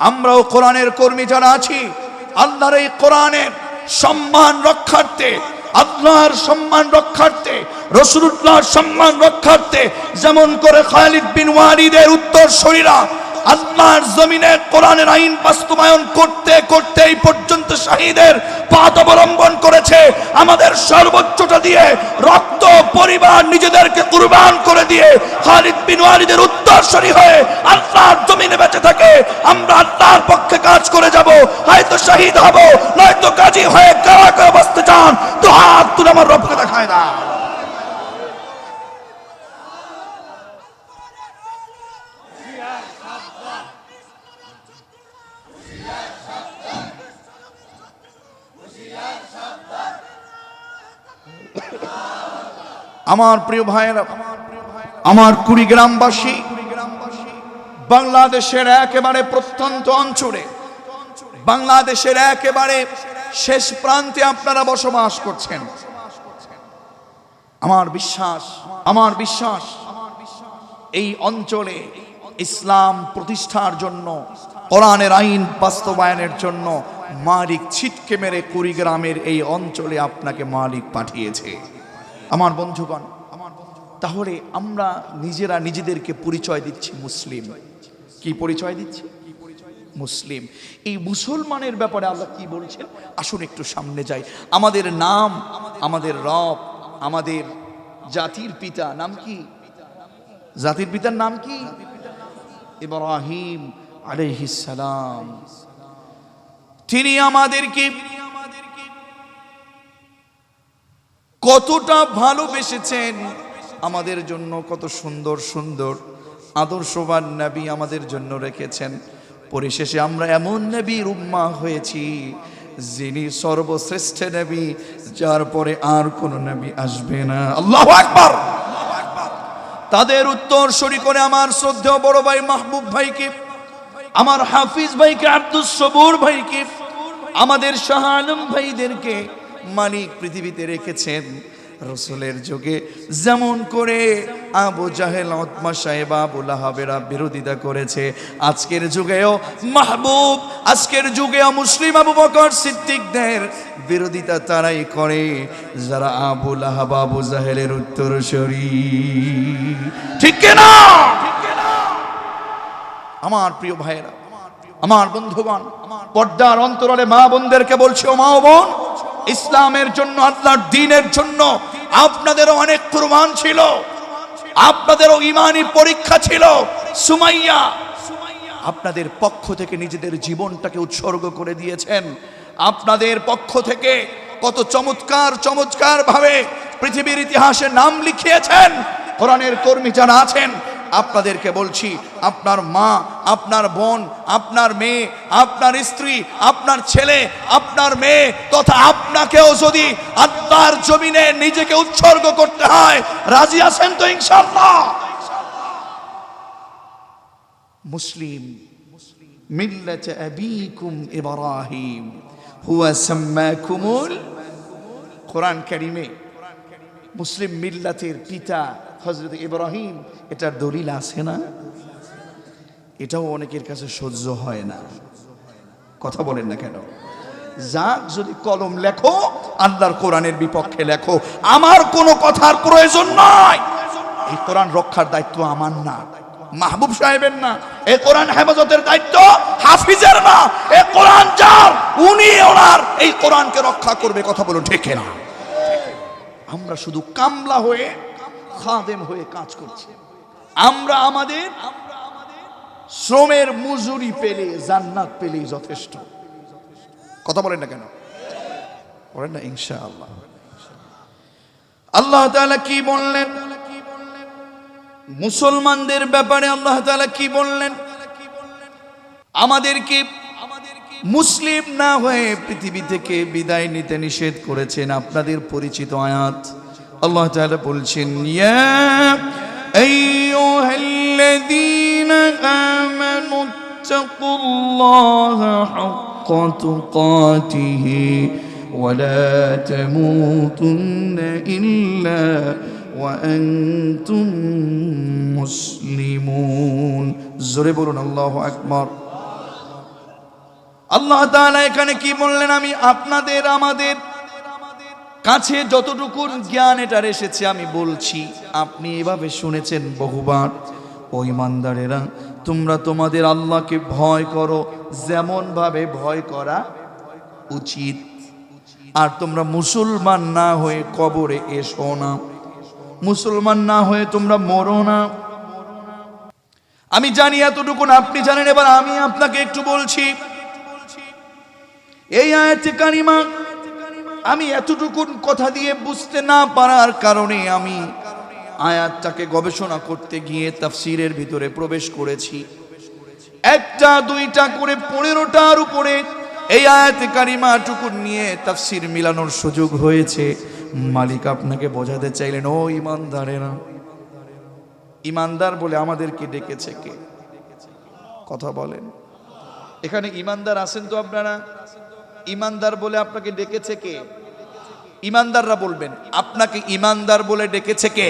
আমরাও কোরআনের কর্মী যারা আছি, আল্লাহর এই কোরআনের সম্মান রক্ষার্থে, আল্লাহর সম্মান রক্ষার্থে রসুল্লাহর সম্মান রক্ষার্থে, যেমন করে খালিদ বিন ওয়ালিদের উত্তর শরীরা আল্লাহর জমিনে কোরআনের আইন বাস্তবায়ন করতে করতে এই পর্যন্ত শাহীদের পথ অবলম্বন করেছে। আমাদের সর্বোচ্চটা দিয়ে রক্ত, পরিবার নিজেদেরকে কুরবান করে দিয়ে খালিদ বিন ওয়ালিদের উত্তরসূরি হয়ে আল্লাহর জমিনে বেঁচে থাকে। আমরা আল্লাহর পক্ষে কাজ করে যাব, হয়তো শহীদ হব, নয়তো কাজী হয়ে কারা আমার প্রিয় ভাইয়েরা, আমার কুড়িগ্রামবাসী, বাংলাদেশের একেবারে প্রত্যন্ত অঞ্চলে, বাংলাদেশের একেবারে শেষ প্রান্তে আপনারা বসবাস করছেন। আমার বিশ্বাস আমার বিশ্বাস, এই অঞ্চলে ইসলাম প্রতিষ্ঠার জন্য, কোরআনের আইন বাস্তবায়নের জন্য মালিক ছিটকে মেরে কুড়িগ্রামের এই অঞ্চলে আপনাকে মালিক পাঠিয়েছে। আমার বন্ধুগণ, তাহলে আমরা নিজেরা নিজেদেরকে পরিচয় দিচ্ছি মুসলিম। কি পরিচয় দিচ্ছি? মুসলিম। এই মুসলমানের ব্যাপারে আল্লাহ কি বলছেন? আসুন একটু সামনে যাই। আমাদের নাম, আমাদের রব, আমাদের জাতির পিতা, নাম কি? জাতির পিতার নাম কি? ইব্রাহিম আলাইহিস সালাম। তিনি আমাদেরকে কতটা ভালোবেসেছেন? আমাদের জন্য কত সুন্দর সুন্দর, আদর্শবান নবী আমাদের জন্য রেখেছেন। পরিশেষে আমরা এমন নবীর উম্মা হয়েছি, যিনি সর্বশ্রেষ্ঠ নবী, যার পরে আর কোন নবী আসবে না। আল্লাহ আকবার! তাদের উত্তর সরি করে আমার শ্রদ্ধেয় বড় ভাই মাহবুব ভাইকে, আমার হাফিজ ভাইকে আব্দুল সবুর ভাইকে, আমাদের শাহ আলম ভাইদেরকে মালিক পৃথিবীতে রেখেছেন রসুলের যুগে। যেমন করে আবু জাহেল অতমা সাহেব, আবু লাহাবেরা বিরোধিতা করেছে। আজকের যুগেও মাহবুব, আজকের যুগেও মুসলিম আবু বকর সিদ্দিকদের বিরোধিতা তারাই করে। যারা আবু লাহাব, আবু জাহেলের উত্তরসূরি ঠিক না আমার প্রিয় ভাইয়েরা, আমার বন্ধুগণ, পর্দার অন্তরালে মা বোনদেরকে বলছি, ও মা বোন ইসলামের জন্য, আল্লাহর দিনের জন্য আপনাদেরও অনেক কুরবান ছিল। আপনাদেরও ইমানি পরীক্ষা ছিল। সুমাইয়া আপনাদের পক্ষ থেকে নিজেদের জীবনটাকে উৎসর্গ করে দিয়েছেন। আপনাদের পক্ষ থেকে কত চমৎকার চমৎকার ভাবে পৃথিবীর ইতিহাসে নাম লিখিয়েছেন। কোরআনের কর্মী যারা আছেন আপনাদেরকে বলছি আপনার মা আপনার বোন আপনার মেয়ে আপনার স্ত্রী আপনার ছেলে আপনার মেয়ে তথা আপনাকেও যদি আত্মার জমিনে নিজেকে উৎসর্গ করতে হয় রাজি আছেন তো ইনশাল্লাহ মুসলিম মিল্লাত আবিকুম ইব্রাহিম হুয়া সাম্মাকুমুল কোরআন কারিমে মুসলিম মিল্লাতের পিতা হজরত ইব্রাহিম, এটার দলিল আছে না? এটাও অনেকের কাছে সহ্য হয় না। কথা বলেন না কেন? যা যদি কলম লেখো, আল্লাহর কোরআনের বিপক্ষে লেখো, আমার কোনো কথার প্রয়োজন নয় এই কোরআন রক্ষার দায়িত্ব আমার না। মাহবুব সাহেবের না। এ কোরআন হেফাজতের দায়িত্ব হাফিজের না। এ কোরআন যার, উনি ওনার এই কোরআনকে রক্ষা করবে, কথা বলুন ঠিক না আমরা শুধু কামলা হয়ে খাদেম হয়ে কাজ করছি। আমরা আমাদের শ্রমের মজুরি পেলে, জান্নাত পেলেই যথেষ্ট। কথা বলেন না কেন? বলেন না ইনশা আল্লাহ আল্লাহ তাআলা কি বললেন? মুসলমানদের ব্যাপারে আল্লাহ তাআলা কি বললেন? আমাদেরকে মুসলিম না হয়ে পৃথিবী থেকে বিদায় নিতে নিষেধ করেছেন আপনাদের পরিচিত আয়াত আল্লাহ তাআলা বলছেন ইয়া আইয়ুহাল্লাযীনা আমানু তাকুল্লাহা হাক্কা তুকাতিহি ولا تموتن إلا وأنتم مسلمون জোরে বলুন আল্লাহু আকবার আল্লাহ তাআলা এখানে কি বললেন? আমি আপনাদের, আমাদের কাছে যতটুকু জ্ঞান এটার এসেছে, আমি বলছি, আপনি এভাবে শুনেছেন বহুবার, ও তোমরা তোমাদের আল্লাহকে ভয় করো যেমন ভাবে ভয় করা উচিত। আর তোমরা মুসলমান না হয়ে কবরে এসো না। মুসলমান না হয়ে তোমরা মরো না। আমি জানি এতটুকুন আপনি জানেন, এবার আমি আপনাকে একটু বলছি এই আয়াতে কারিমা, আমি এতটুকুন কথা দিয়ে বুঝতে না পারার কারণে আমি আয়াতটাকে গবেষণা করতে গিয়ে তাফসিরের ভিতরে প্রবেশ করেছি। একটা, দুইটা করে পনেরোটার উপরে এই আয়াতে কারিমা টুকুন নিয়ে তাফসির মিলানোর সুযোগ হয়েছে। মালিক আপনাকে বোঝাতে চাইলেন, ও ইমানদারেরা, ইমানদার বলে আমাদেরকে ডেকেছে কে? কথা বলেন। এখানে ইমানদার আছেন তো আপনারা? ইমানদার বলে আপনাকে ডেকেছে কে? ইমানদাররা বলবেন, আপনাকে ইমানদার বলে ডেকেছে কে?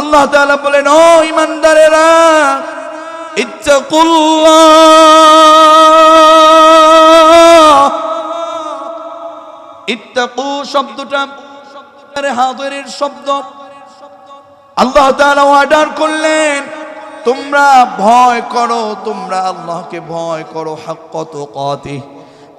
আল্লাহ তাআলা বলেন, ও ইমানদারেরা, ইত্তাকুল্লাহ। ইত্তাকু শব্দটা হাদের শব্দ। আল্লাহ তাআলা অর্ডার করলেন, তোমরা ভয় করো, তোমরা আল্লাহকে ভয় করো হাক্কত কতে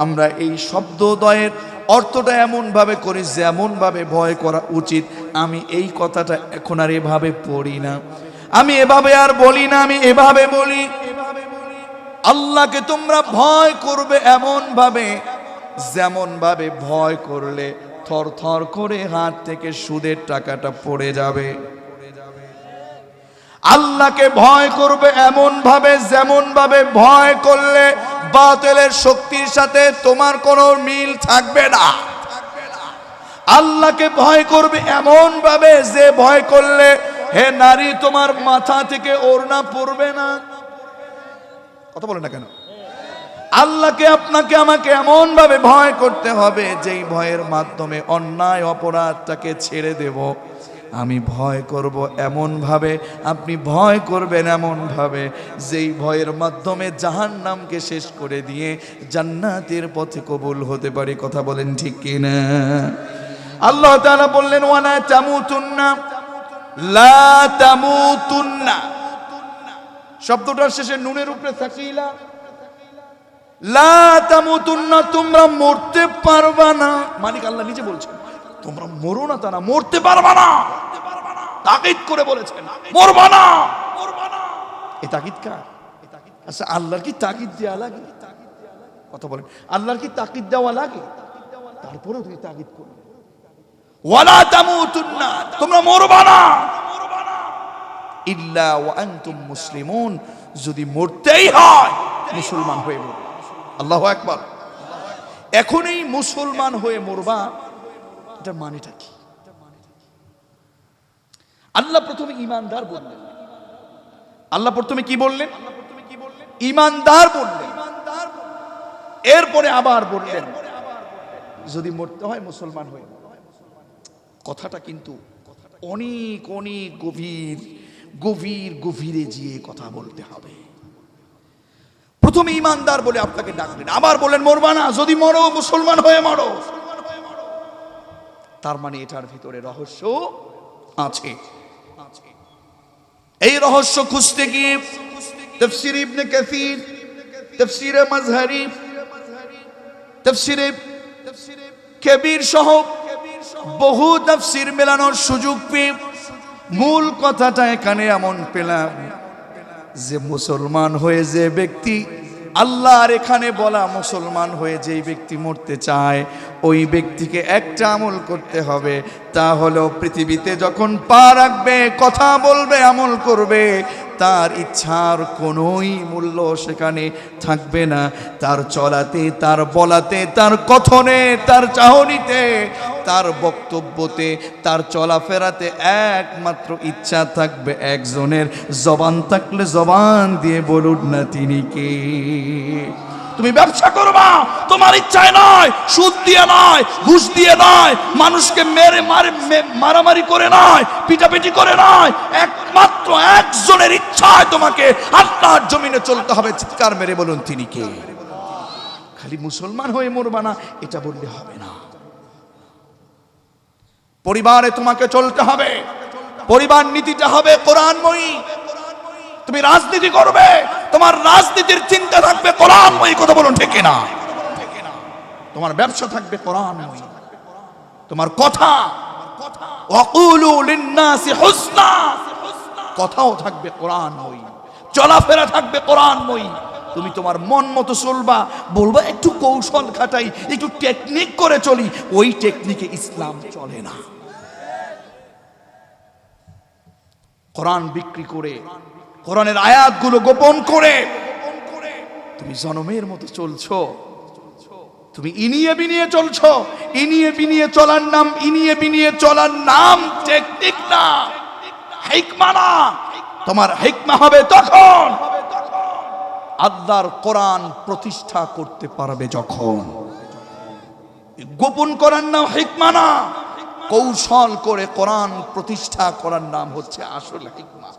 আমরা এই শব্দদয়ের অর্থটা এমনভাবে করি যেমনভাবে ভয় করা উচিত। আমি এই কথাটা এখন আর এভাবে পড়ি না। আমি এভাবে আর বলি না, আমি এভাবে বলি, আল্লাহকে তোমরা ভয় করবে এমন ভাবে যেমন ভাবে ভয় করলে থর থর করে হাত থেকে সুদের টাকাটা পড়ে যাবে। আল্লাহকে ভয় করবে এমন ভাবে যেমন ভাবে ভয় করলে বাতিলের শক্তির সাথে তোমার কোনো মিল থাকবে না। আল্লাহকে ভয় করবে এমন ভাবে যে ভয় করলে হে নারী, তোমার মাথা থেকে ওড়না পড়বে না। কথা বলে না কেন? আল্লাহকে, আপনাকে, আমাকে এমন ভাবে ভয় করতে হবে যেই ভয়ের মাধ্যমে অন্যায়, অপরাধটাকে ছেড়ে দেব। আমি ভয় করব এমন ভাবে আপনি ভয় করবেন এমন ভাবে যেই ভয়ের মাধ্যমে জাহান নামকে শেষ করে দিয়ে জান্নাতের পথে কবুল হতে পারে, কথা বলেন ঠিক কিনা? আল্লাহ তাআলা বললেন, ওয়ালা তামুতুন্না, লা তামুতুন্না। শব্দটার শেষে নুনের উপরে থাকিলা লা তামুতুন্না, তোমরা মরতে পারবা না। মালিক আল্লাহ নিজে বলছেন। তোমরা মরো না তা না মরতে পারবা না। তাকিদ করে বলেছেন, মরবা না। এ তাকিদ কার? আচ্ছা আল্লাহর কি তাকিদ দেওয়া লাগে? কথা বলেন, আল্লাহর কি তাকিদ দেওয়া লাগে? তারপরেও তুই তাকিদ করবে। ওয়ালা তোমরা মরবা না। ইল্লা ওয়া আনতুম মুসলিমুন, যদি মরতেই হয়, মুসলমান হয়ে মরবে। আল্লাহু আকবার। এখন এই মুসলমান হয়ে মরবা। এটার মানেটা কি আল্লাহ প্রথমে ইমানদার বললেন। আল্লাহ প্রথমে কি বললেন? ইমানদার বললেন। এরপরে আবার বললেন, যদি মরতে হয় মুসলমান হয়ে। কথাটা কিন্তু অনেক অনেক গভীর গভীর, গভীরে গিয়ে কথা বলতে হবে। প্রথমে ইমানদার বলে আপনাকে ডাকলেন আবার বলেন, মরবা না, যদি মরো, মুসলমান হয়ে মরো। তার মানে এটার ভিতরে রহস্য আছে। এই রহস্য খুঁজতে গিয়ে তফসির ইবনে কাসির, তফসিরে মাজহারি তফসিরে কবির সহ বহু তফসির মেলানোর সুযোগ পেয়ে মূল কথাটা এখানে এমন পেলাম যে মুসলমান হয়ে যে ব্যক্তি আল্লাহর এখানে বলা মুসলমান হয়ে যেই ব্যক্তি মরতে চায়, ওই ব্যক্তিকে একটা আমল করতে হবে। তা হলো পৃথিবীতে যখন পা রাখবে, কথা বলবে, আমল করবে, তার ইচ্ছার কোনোই মূল্য সেখানে থাকবে না। তার চলাতে, তার বলাতে, তার কথনে, তার চাহনিতে তার বক্তব্যতে, তার চলাফেরাতে একমাত্র ইচ্ছা থাকবে একজনের, জবান থাকলে জবান দিয়ে বলুন না তিনি কে। তুমি ব্যবসা করবা তোমার ইচ্ছায় নয়, সুদ দিয়ে নয়, ঘুষ দিয়ে নয়, মানুষকে মেরে মারে মারামারি করে নয়, পিটাপিটি করে নয়, একমাত্র একজনের ইচ্ছায় তোমাকে আল্লাহর জমিনে চলতে হবে, চিৎকার মেরে বলুন তিনি কে। খালি মুসলমান হয়ে মরবা না, এটা বললে হবে না। পরিবারে তোমাকে চলতে হবে। পরিবার নীতিটা হবে কোরআনময়ী। তুমি রাজনীতি করবে। তোমার রাজনীতির চিন্তা থাকবে কোরআনময়ী, কথা বলুন ঠিক না তোমার ব্যবসা থাকবে কোরআনময়ী। তোমার কথা। কথাও থাকবে কোরআনময়ী। চলাফেরা থাকবে কোরআনময়ী। তুমি তোমার মন মতো চলবা, বলবা, একটু কৌশল খাটাই, একটু টেকনিক করে চলি। ওই টেকনিকে ইসলাম চলে না। কোরআন বিক্রি করে, কোরআনের আয়াতগুলো গোপন করে। তুমি জনমের মতো চলছো। তুমি ইনিয়ে বিনিয়ে চলছো। ইনিয়ে বিনিয়ে চলার নাম, ইনিয়ে বিনিয়ে চলার নাম টেকনিক না। হিকমা না। তোমার হিকমা হবে তখন। আল্লাহর কোরআন প্রতিষ্ঠা করতে পারবে যখন। গোপন করার নাম হিকমা না, কৌশল করে কোরআন প্রতিষ্ঠা করার নাম হচ্ছে আসল হিকমা।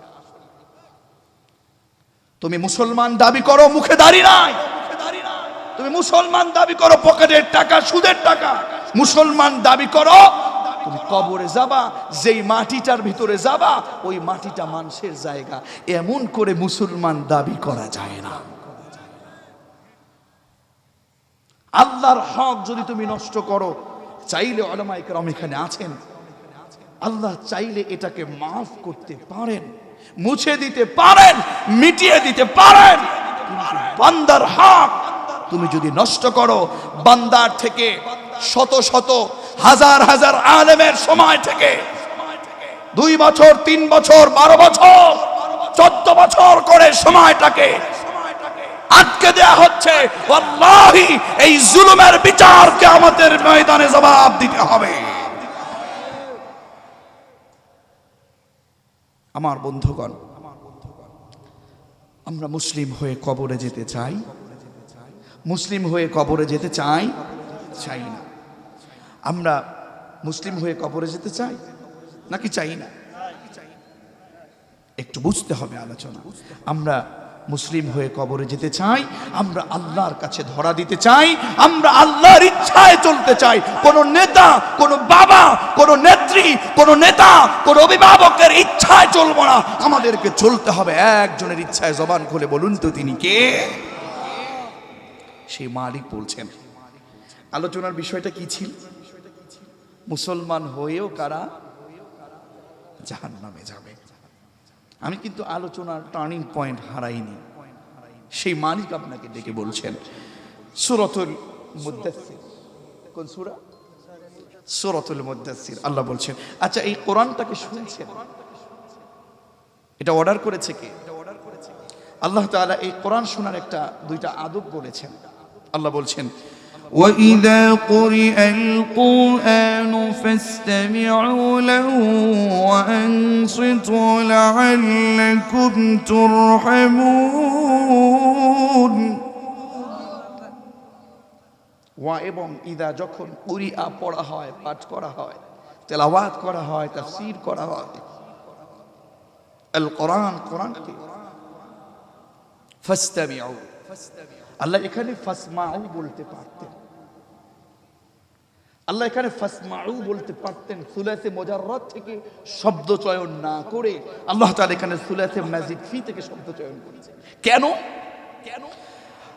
তুমি মুসলমান দাবি করো, মুখে দাঁড়ি নাই। তুমি মুসলমান দাবি করো, পকেটের টাকা, সুদের টাকা। মুসলমান দাবি করো, তুমি কবরে যাবা, যেই মাটিটার ভিতরে যাবা, ওই মাটিটা মানুষের জায়গা। এমন করে মুসলমান দাবি করা যায় না। আল্লাহর হক যদি তুমি নষ্ট করো, চাইলে অলমাইকরম এখানে আছেন। আল্লাহ চাইলে এটাকে মাফ করতে পারেন, মুছে দিতে পারেন, মিটিয়ে দিতে পারেন। বান্দার হক তুমি যদি নষ্ট করো, বান্দার থেকে শত শত, হাজার হাজার আলেমের সময় থেকে, দুই বছর, তিন বছর, বারো বছর, চোদ্দ বছর করে সময়টাকে আটকে দেয়া হচ্ছে। ওয়াল্লাহি, এই জুলুমের বিচারকে আমাদের ময়দানে জবাব দিতে হবে। আমার বন্ধুগণ, আমরা মুসলিম হয়ে কবরে যেতে চাই। মুসলিম হয়ে কবরে যেতে চাই? চাই না। আমরা মুসলিম হয়ে কবরে যেতে চাই? নাকি চাই না? একটু বুঝতে হবে আলোচনা। আমরা মুসলিম হয়ে কবরে যেতে চাই, আমরা আল্লাহর কাছে ধরা দিতে চাই, আমরা আল্লাহর ইচ্ছায় চলতে চাই। কোন নেতা, কোন বাবা, কোন নেত্রী, কোন নেতা, কোন অভিভাবকের ইচ্ছায় চলবো না। আমাদেরকে চলতে হবে, একজনের ইচ্ছায় জবান খুলে বলুন তো তিনি কে? সেই মালিক বলছেন, আলোচনার বিষয়টা কি ছিল? মুসলমান হয়েও কারা? জাহান নামে যাবে। আমি কিন্তু আলোচনার টার্নিং পয়েন্ট হারাইনি। সেই মালিক আপনাকে ডেকে বলছেন, সুরতুল কোন সুরা? সুরতুল মুদাসির আল্লাহ বলছেন। আচ্ছা এই কোরআনটাকে শুনছেন? এটা অর্ডার করেছে কে? আল্লাহ তাআলা এই কোরআন শোনার একটা দুইটা আদব বলেছেন। আল্লাহ বলছেন وإذا قرئ القرآن فاستمعوا له وأنصتوا لعلكم ترحمون ওয়া এবং ইদা যখন কুরিয়া পড়া হয় পাঠ করা হয় তেলাওয়াত করা হয় তাফসীর করা হয় আল কোরআন কোরআনকে ফাস্তামিউ আল্লাহ এখানে ফাসমাউ বলতে পারতেন আল্লাহ এখানে ফাসমাউ বলতে পারতেন সুলাসে মোজাররত থেকে শব্দ চয়ন না করে আল্লাহ তাআলা এখানে সুলাসে ম্যাজিক ফি থেকে শব্দ চয়ন করেছেন কেন? কেন?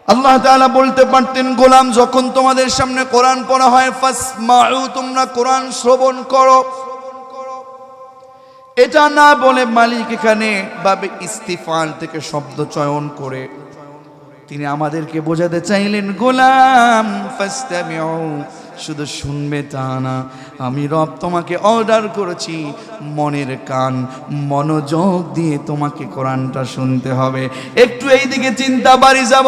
আল্লাহ তাআলা বলতে পারতেন, গোলাম যখন তোমাদের সামনে কোরআন পড়া হয়, ফাসমাউ, তোমরা কোরআন শ্রবণ করো। এটা না বলে মালিক এখানে বাবে ইস্তিফাল থেকে শব্দ চয়ন করে। তিনি আমাদেরকে বোঝাতে চাইলেন, গোলাম, ফাস্তামিউ শুধু শুনবে তা না, আমি রব তোমাকে অর্ডার করেছি। মনের কান, মনোযোগ দিয়ে তোমাকে কোরআনটা শুনতে হবে। একটু এইদিকে চিন্তা বাড়ি যাব।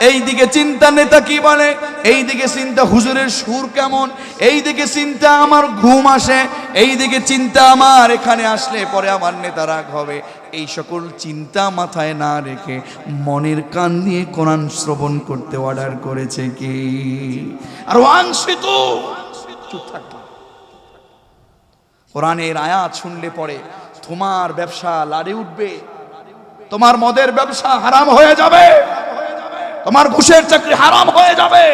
এইদিকে চিন্তা নেতা কি বলে? এইদিকে চিন্তা হুজুরের সুর কেমন? এইদিকে চিন্তা আমার ঘুম আসে। এইদিকে চিন্তা আমার এখানে আসলে পরে আমার নেতা রাগ হবে। এই সকল চিন্তা মাথায় না রেখে মনের কান দিয়ে কোরআন শ্রবণ করতে অর্ডার করেছে কি? আর ওয়াংশিত কোরআনের আয়াত শুনলে পরে তোমার ব্যবসা লাড়ে উঠবে। তোমার মদের ব্যবসা হারাম হয়ে যাবে। তোমার ঘুষের চাকরি হারাম হয়ে যাবে।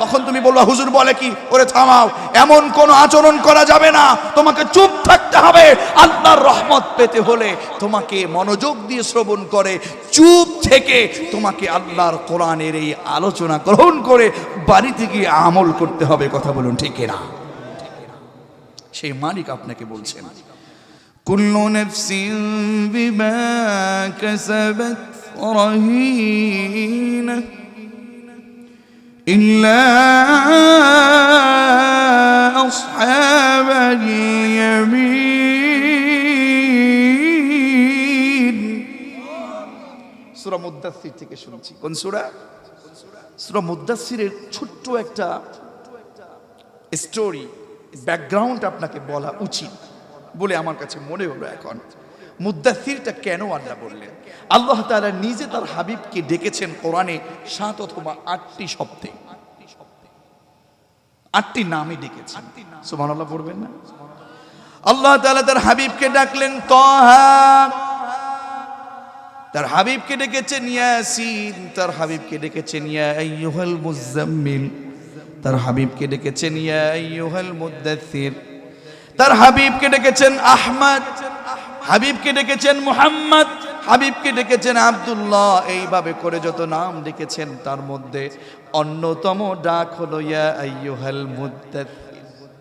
তখন তুমি বলব, হুজুর বলে কি? ওরে থামাও, এমন কোন আচরণ করা যাবে না। তোমাকে চুপ থাকতে হবে। আল্লাহর রহমত পেতে হলে তোমাকে মনোযোগ দিয়ে শ্রবণ করে, চুপ থেকে তোমাকে আল্লাহর কোরআনের এই আলোচনা গ্রহণ করে বাড়িতে গিয়ে আমল করতে হবে। কথা বলুন, ঠিক না সেই মালিক আপনাকে বলছেন, কুল্লু নফসিন বিমা কাসাবাত رهينة إلا أصحاب اليمين সুরা মুদাসির থেকে শুনছি কোন সুরা সুরা মুদাসিরের ছোট্ট একটা স্টোরি ব্যাকগ্রাউন্ড আপনাকে বলা উচিত বলে আমার কাছে মনে হলো এখন মুদাসিরটা কেন আল্লাহ বললেন? আল্লাহ তালা নিজে তার হাবিবকে ডেকেছেন কোরআনে সাত অথবা আটটি শব্দে। আটটি নামে ডেকেছেন। সুবহানাল্লাহ পড়বেন না? আল্লাহ তাআলা তার হাবিবকে ডাকলেন, তহা। তার হাবিবকে ডেকেছেন, ইয়াসিন। তার হাবিবকে ডেকেছেন, ইয়া আইয়ুহাল মুজাম্মিল তার হাবিবকে ডেকেছেন, ইয়া আইয়ুহাল মুদ্দাথির তার হাবিবকে ডেকেছেন, আহমদ। হাবিবকে ডেকেছেন মুহাম্মদ। হাবিবকে ডেকেছেন আবদুল্লাহ। এইভাবে করে যত নাম ডেকেছেন তার মধ্যে অন্যতম ডাক হলো, ইয়া আইয়ুহাল মুদ্দাথির